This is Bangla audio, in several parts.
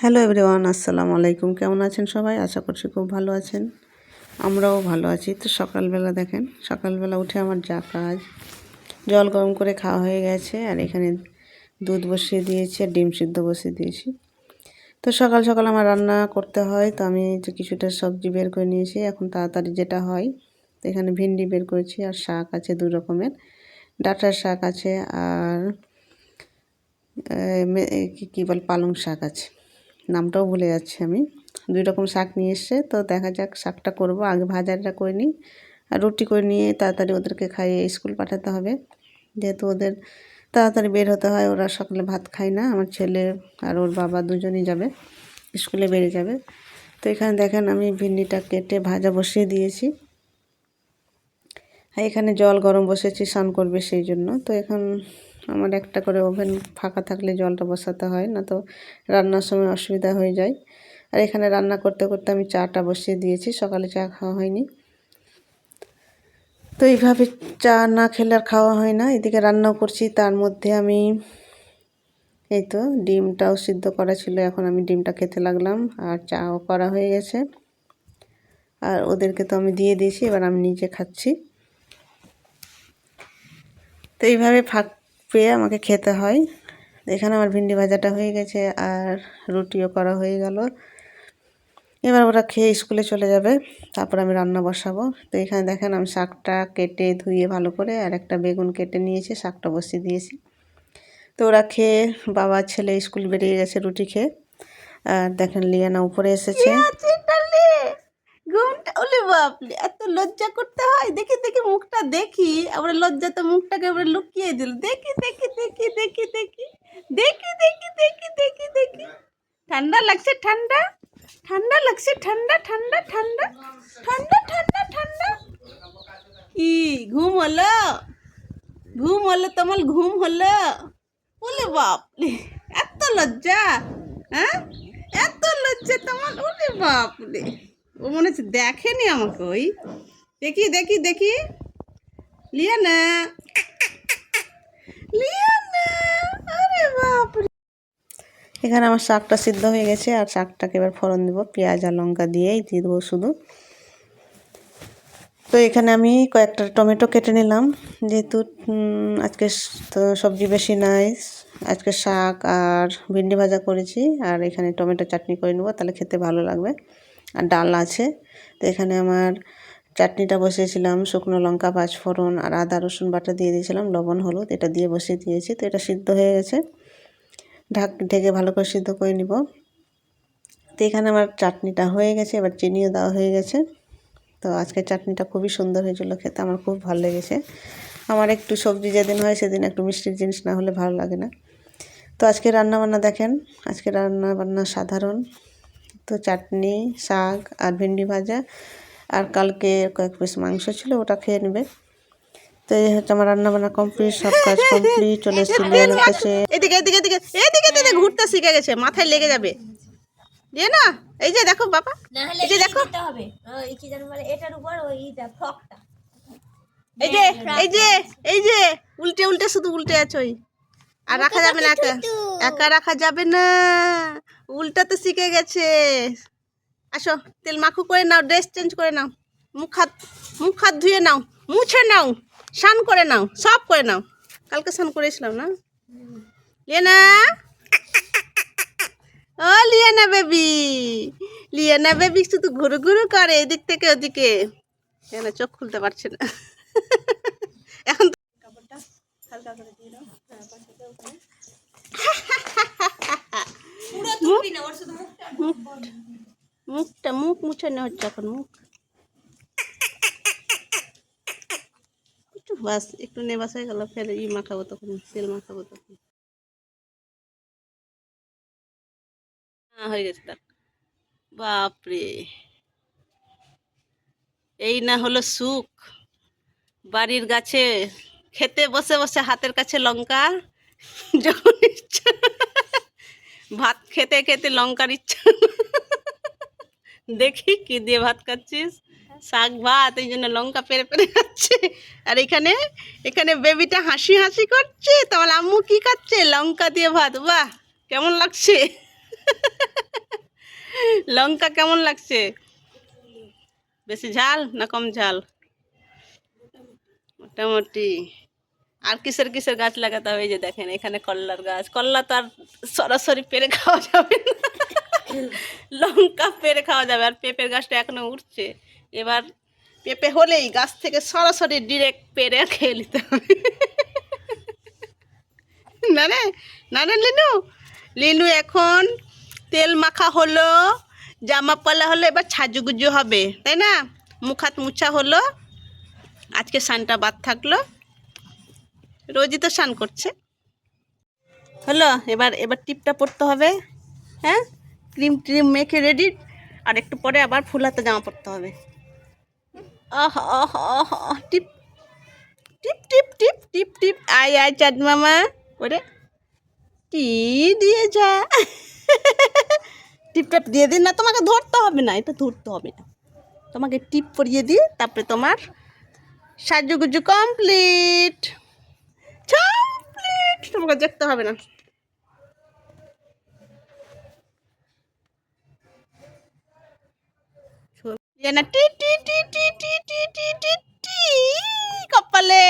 হ্যালো এভরিওয়ান, আসসালামু আলাইকুম। কেমন আছেন সবাই? আশা করছি খুব ভালো আছেন। আমরাও ভালো আছি। তো সকালবেলা দেখেন, সকালবেলা উঠে আমার যা কাজ, জল গরম করে খাওয়া হয়ে গেছে, আর এখানে দুধ বসিয়ে দিয়েছি আর ডিম সিদ্ধ বসিয়ে দিয়েছি। তো সকাল সকাল আমার রান্না করতে হয়, তো আমি যে কিছুটা সবজি বের করে নিয়েছি। এখন তাড়াতাড়ি যেটা হয়, তো এখানে ভিন্ডি বের করেছি আর শাক আছে দু রকমের। ডাটার শাক আছে আর কি বল, পালং শাক আছে। নামটাও ভুলে যাচ্ছি আমি। দুই রকম শাক নিয়ে এসছে, তো দেখা যাক শাকটা করব। আগে ভাজাটা করে নিই, আর রুটি করে নিয়ে তাড়াতাড়ি ওদেরকে খাইয়ে স্কুল পাঠাতে হবে। যেহেতু ওদের তাড়াতাড়ি বের হতে হয়, ওরা সকালে ভাত খায় না। আমার ছেলে আর ওর বাবা দুজনেই যাবে, স্কুলে বেরিয়ে যাবে। তো এখানে দেখেন আমি ভিন্ডিটা কেটে ভাজা বসিয়ে দিয়েছি। এখানে জল গরম বসেছি, স্নান করবে সেই জন্য। তো এখন আমার একটা করে ওভেন ফাঁকা থাকলে জলটা বসাতে হয়, না তো রান্নার সময় অসুবিধা হয়ে যায়। আর এখানে রান্না করতে করতে আমি চাটা বসিয়ে দিয়েছি, সকালে চা খাওয়া হয়নি। তো এইভাবে চা না খেলে আর খাওয়া হয় না, এদিকে রান্নাও করছি, তার মধ্যে আমি এই তো ডিমটাও সিদ্ধ করা ছিল, এখন আমি ডিমটা খেতে লাগলাম আর চাও করা হয়ে গেছে। আর ওদেরকে তো আমি দিয়ে দিয়েছি, এবার আমি নিজে খাচ্ছি। তো এইভাবে ফাঁক পেয়ে আমাকে খেতে হয়। এখানে আমার ভিন্ডি ভাজাটা হয়ে গেছে আর রুটিও করা হয়ে গেল। এবার ওরা খেয়ে স্কুলে চলে যাবে, তারপর আমি রান্না বসাবো। তো এখানে দেখেন আমি শাকটা কেটে ধুয়ে ভালো করে আর একটা বেগুন কেটে নিয়েছি, শাকটা বসিয়ে দিয়েছি। তো ওরা খেয়ে বাবা, ছেলে স্কুল বেরিয়ে গেছে রুটি খেয়ে। আর দেখেন লিয়ানা উপরে এসেছে। ঘুমটা ওলে বাপলে এত লজ্জা করতে হয়? দেখি দেখি মুখটা, দেখি। আবার লজ্জাতে মুখটাকে আবার লুকিয়ে দিল। দেখি দেখি দেখি দেখি দেখি দেখি দেখি দেখি দেখি দেখি। ঠান্ডা লাগছে, ঠান্ডা? ঠান্ডা লাগছে, ঠান্ডা ঠান্ডা ঠান্ডা ঠান্ডা ঠান্ডা ঠান্ডা। কি ঘুম হলো? ঘুম হলো তোমার ঘুম হলো। ওলে বাপলে এত লজ্জা হ্যাঁ? এত লজ্জা তোমার ওলে বাপলে ও মনে হচ্ছে দেখেনি আমাকে ওই। দেখি দেখি দেখি। লিয়া না বাপরে। এখানে আমার শাকটা সিদ্ধ হয়ে গেছে আর শাকটাকে এবার ফোড়ন দেবো। পেঁয়াজ আর লঙ্কা দিয়েই দিয়ে দেবো শুধু। তো এখানে আমি কয়েকটা টমেটো কেটে নিলাম। যেহেতু আজকে সবজি বেশি নাই, আজকে শাক আর ভিন্ডি ভাজা করেছি, আর এখানে টমেটো চাটনি করে নেব, তাহলে খেতে ভালো লাগবে। আর ডাল আছে। তো এখানে আমার চাটনিটা বসিয়েছিলাম, শুকনো লঙ্কা, পাঁচফোড়ন আর আদা, রসুন বাটা দিয়ে দিয়েছিলাম, লবণ, হলুদ, এটা দিয়ে বসিয়ে দিয়েছি। তো এটা সিদ্ধ হয়ে গেছে। ঢাক, ঢেকে ভালো করে সিদ্ধ করে নিব। তো এখানে আমার চাটনিটা হয়ে গেছে, এবার চিনিও দেওয়া হয়ে গেছে। তো আজকে চাটনিটা খুবই সুন্দর হয়েছিল, খেতে আমার খুব ভালো লেগেছে। আমার একটু সবজি যেদিন হয় সেদিন একটু মিষ্টির জিনিস না হলে ভালো লাগে না। তো আজকে রান্না বান্না দেখেন, আজকে রান্না বান্না সাধারণ। তো চাটনি শাক আর ভেন্ডি ভাজা। আর কালকে কয়েক পিস মাংস ছিল ওটা খেয়ে নেবে। তো এই হচ্ছে আমার রান্না বান্না কমপ্লিট সব কাজ কমপ্লিট চলে এসেছি লিয়ানোর কাছে। এদিকে এদিকে এদিকে এদিকে এদিকে ঘুরতে শিখে গেছে মাথায় লেগে যাবে। দিয়ে না এই যে দেখো বাবা এই যে দেখো। হবে? এটার উপর ওই ফ্রকটা। এই যে এই যে এই যে উল্টে উল্টে শুধু উল্টে আছে ওই। আর রাখা যাবে না একা। একা রাখা যাবে না। উল্টাতে শিখে গেছে। আসো তেল মাখু করে নাও ড্রেস চেঞ্জ করে নাও। মুখ হাত মুখ হাত ধুয়ে নাও মুছে নাও স্নান করে নাও সব করে নাও। কালকে স্নান করেছিলাম না? লিয়ানা? ও লিয়ানা বেবি। লিয়ানা বেবি শুধু ঘুরু ঘুরু করে এদিক থেকে ওদিকে। কেন চোখ খুলতে পারছে না। এখন কাপড়টা হালকা করে দিয়ে দাও হ্যাঁ, পাশেতে ওখানে। পুরো তুলবি না ওর শুধু মুখটা মুখ- মুখটা মুখ মুছে নেওয়া হচ্ছে এখন মুখ। একটু বাস একটু নেবাস হয়ে গেল ফের ই মাখাবো তখন তেল মাখাবো তখন। হ্যাঁ হয়ে গেছে তার। বাপরে। এই না হলো সুখ। বাড়ির গাছে খেতে বসে বসে হাতের কাছে লঙ্কা যখন ইচ্ছা। ভাত খেতে খেতে লঙ্কার ইচ্ছা। দেখি কি দিয়ে ভাত খাচ্ছিস? শাক, ভাত, এই জন্য লঙ্কা পেরে পেরে খাচ্ছে। আর এখানে এখানে বেবিটা হাসি হাসি করছে। তোমার আম্মু কি খাচ্ছে? লঙ্কা দিয়ে ভাত। বাহ, কেমন লাগছে? লঙ্কা কেমন লাগছে? বেশি ঝাল না কম ঝাল? মোটামুটি। আর কিসের কিসের গাছ লাগাতে হবে যে দেখেন, এখানে কল্লার গাছ। কল্লা তো আর সরাসরি পেরে খাওয়া যাবে লঙ্কা পেরে খাওয়া যাবে, আর পেঁপের গাছটা এখনও উঠছে। এবার পেঁপে হলেই গাছ থেকে সরাসরি ডিরেক্ট পেরে খেয়ে নিতে হবে। না রে না লিনু? লিনু এখন তেল মাখা হলো, জামা পালা হলো, এবার ছাজুগুজু হবে। তাই না? মুখ হাত মুছা হলো, আজকে সানটা বাদ থাকল। রোজই তো স্নান করছে। হলো, এবার এবার টিপটা পরতে হবে। হ্যাঁ? ক্রিম ট্রিম মেখে রেডি, আর একটু পরে আবার ফুল হাতে জামা পরতে হবে। আহ আহ আহ টিপ টিপ টিপ টিপ টিপ টিপ। আয় আয়, চাঁদ মামা। ওরে টি দিয়ে যা টিপটা দিয়ে দিন না, তোমাকে ধরতে হবে না, এটা ধরতে হবে না। তোমাকে টিপ পরিয়ে দিই, তারপরে তোমার সাজুগুজু কমপ্লিট তোমাকে দেখতে হবে না। ইয়ে না, টি টি টি টি টি টি টি টি টি, কপালে।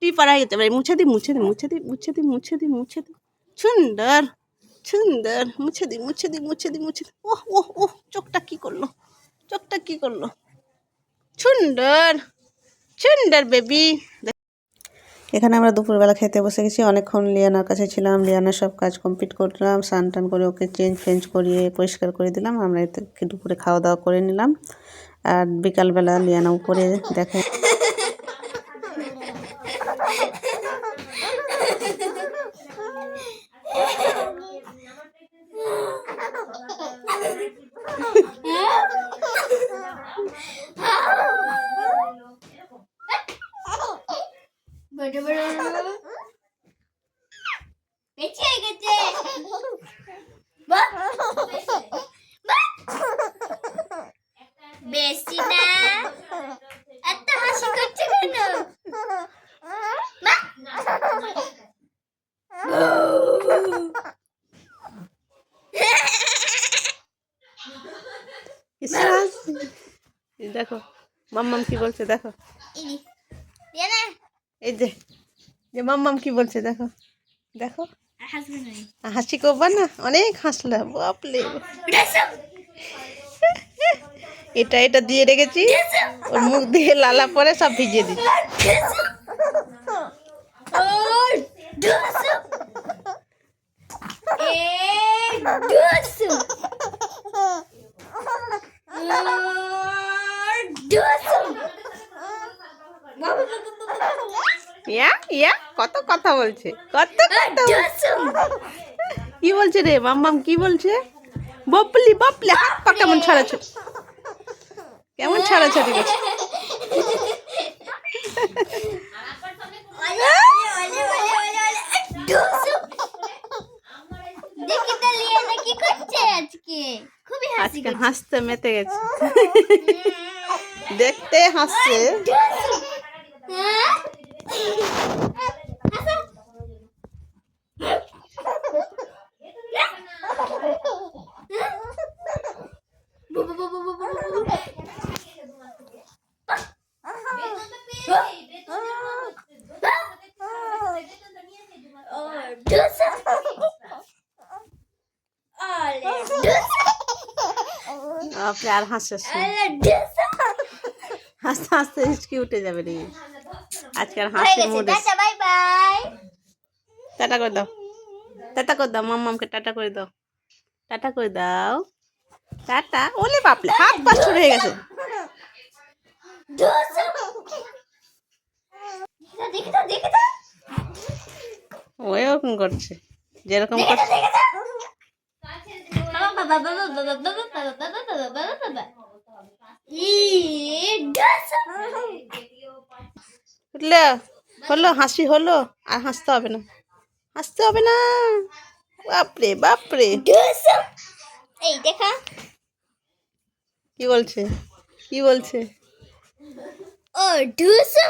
টি এবার মুছে দি, মুছে মুছে দি মুছে দি মুছে দি মুছে দি। মুছে মুছে মুছে দি মুছে দি। ওহ ওহ ওহ, চোখটা কি করল? চোখটা কি করল? সুন্দর। সুন্দর, বেবি। এখানে আমরা দুপুরবেলা খেতে বসে গেছি। অনেকক্ষণ লিয়ানার কাছে ছিলাম। লিয়ানার সব কাজ কমপ্লিট করলাম। স্নান টান করে ওকে চেঞ্জ ফেঞ্জ করিয়ে পরিষ্কার করে দিলাম। আমরা এতে দুপুরে খাওয়া দাওয়া করে নিলাম। আর বিকালবেলা লিয়ানা উপরে দেখে বড় বড় বেঁচে গেছে বাহ! বাহ! বেশি না এত হাসি করছে কেন বাহ! দেখো, মাম্মাম কি বলছে, দেখো এই যে যে মাম্মাম কি বলছে, দেখো দেখো। হাসি করবা না অনেক হাসলা বাপলে এটা এটা দিয়ে রেখেছি, ওর মুখ দিয়ে লালা পরে সব ভিজিয়ে দিচ্ছি? কত কথা বলছে কত কথা কি বলছে রে মাম্মাম কি বলছে? বপলি বপলি হাত পা কেমন ছাড়াছ কেমন ছড়াছড়ি করছে হাসতে মেতে গেছে। দেখতে হাসছে Fler han ser sånn. হাসতে হাসতে হিচকি উঠে যাবে রে আজকে আর হয়ে হাসির টাটা বাই বাই টাটা করে দাও টাটা করে দাও মাম্মামকে টাটা করে দাও টাটা করে দাও টাটা ওলে বাপলে হাত পা হয়ে গেছে ডুসু। দেখে দাও, দেখে দাও, ও এরকম করছে যেরকম করছে। বাবা, বাবা, বাবা, বাবা, বাবা, বাবা, বাবা, বাবা, বুঝলে হলো হাসি হলো আর হাসতে হবে না। হাসতে হবে না। বাপরে বাপরে। এই দেখা। কি বলছে? কি বলছে? ও ডুসু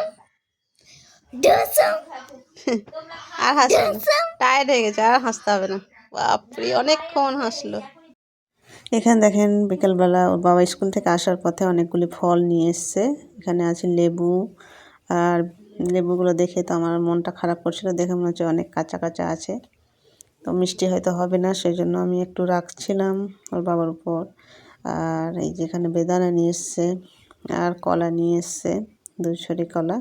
ডুসু আর হাসবে না। টায়ার্ড হয়ে গেছে আর হাসতে হবে না। বাপরে অনেকক্ষণ হাসলো। এখানে দেখেন বিকেলবেলা ওর বাবা স্কুল থেকে আসার পথে অনেকগুলি ফল নিয়ে এসছে। এখানে আছে লেবু আর লেবুগুলো দেখে তো আমার মনটা খারাপ করছিল, দেখে মনে হচ্ছে অনেক কাঁচা কাঁচা আছে। তো মিষ্টি হয়তো হবে না সেই জন্য আমি একটু রাখছিলাম ওর বাবার উপর। আর এই যেখানে বেদানা নিয়ে এসছে আর কলা নিয়ে এসছে ছড়ি কলা।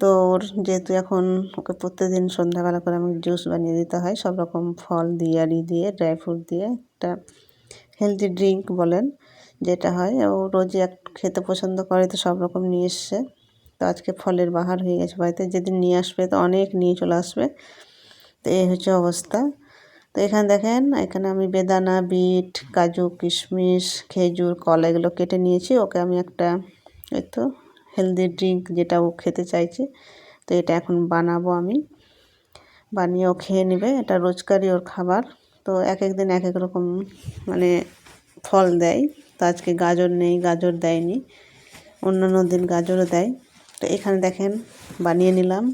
তো ওর যেহেতু এখন ওকে প্রত্যেকদিন সন্ধ্যাবেলা করে আমাকে জুস বানিয়ে দিতে হয়, সব রকম ফল দিয়ে, আর দিয়ে, ড্রাই ফ্রুট দিয়ে একটা হেলদি ড্রিঙ্ক বলেন, যেটা হয়। ও রোজই এক খেতে পছন্দ করে, তো সব রকম নিয়ে এসছে। তো আজকে ফলের বাহার হয়ে গেছে বাড়িতে। যেদিন নিয়ে আসবে, তো অনেক নিয়ে চলে আসবে। তো এই হচ্ছে অবস্থা। তো এখানে দেখেন, এখানে আমি বেদানা, বিট, কাজু, কিশমিশ, খেজুর, কলা এগুলো কেটে নিয়েছি। ওকে আমি একটা এই তো হেলদি ড্রিঙ্ক যেটা ও খেতে চাইছে, তো এটা এখন বানাবো আমি। বানিয়ে ও খেয়ে নেবে। এটা রোজকারই ওর খাবার। তো এক এক দিন এক এক রকম মানে ফল দেয়। তো আজকে গাজর নেই, গাজর দেয়নি। অন্যান্য দিন গাজরও দেয়। তো এখানে দেখেন বানিয়ে নিলাম।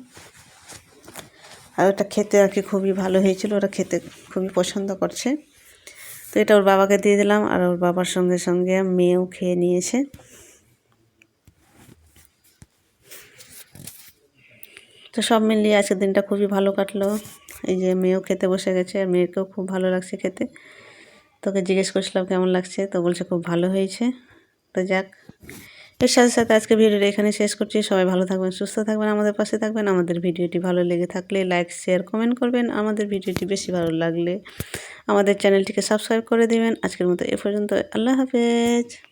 আর ওটা খেতে আর কি খুবই ভালো হয়েছিল। ওটা খেতে খুবই পছন্দ করছে। তো এটা ওর বাবাকে দিয়ে দিলাম। আর ওর বাবার সঙ্গে সঙ্গে মেয়েও খেয়ে নিয়েছে। তো সব মিলিয়ে আজকের দিনটা খুবই ভালো কাটলো। এই যে মেয়েও খেতে বসে গেছে আর মেয়েকেও খুব ভালো লাগছে খেতে। তোকে জিজ্ঞেস করছিলাম কেমন লাগছে? তো বলছে খুব ভালো হয়েছে। তো যাক, এর সাথে সাথে আজকে ভিডিওটা এখানে শেষ করছি। সবাই ভালো থাকবেন, সুস্থ থাকবেন, আমাদের পাশে থাকবেন। আমাদের ভিডিওটি ভালো লেগে থাকলে লাইক, শেয়ার, কমেন্ট করবেন। আমাদের ভিডিওটি বেশি ভালো লাগলে আমাদের চ্যানেলটিকে সাবস্ক্রাইব করে দিবেন। আজকের মতো এ পর্যন্ত, আল্লাহ হাফেজ।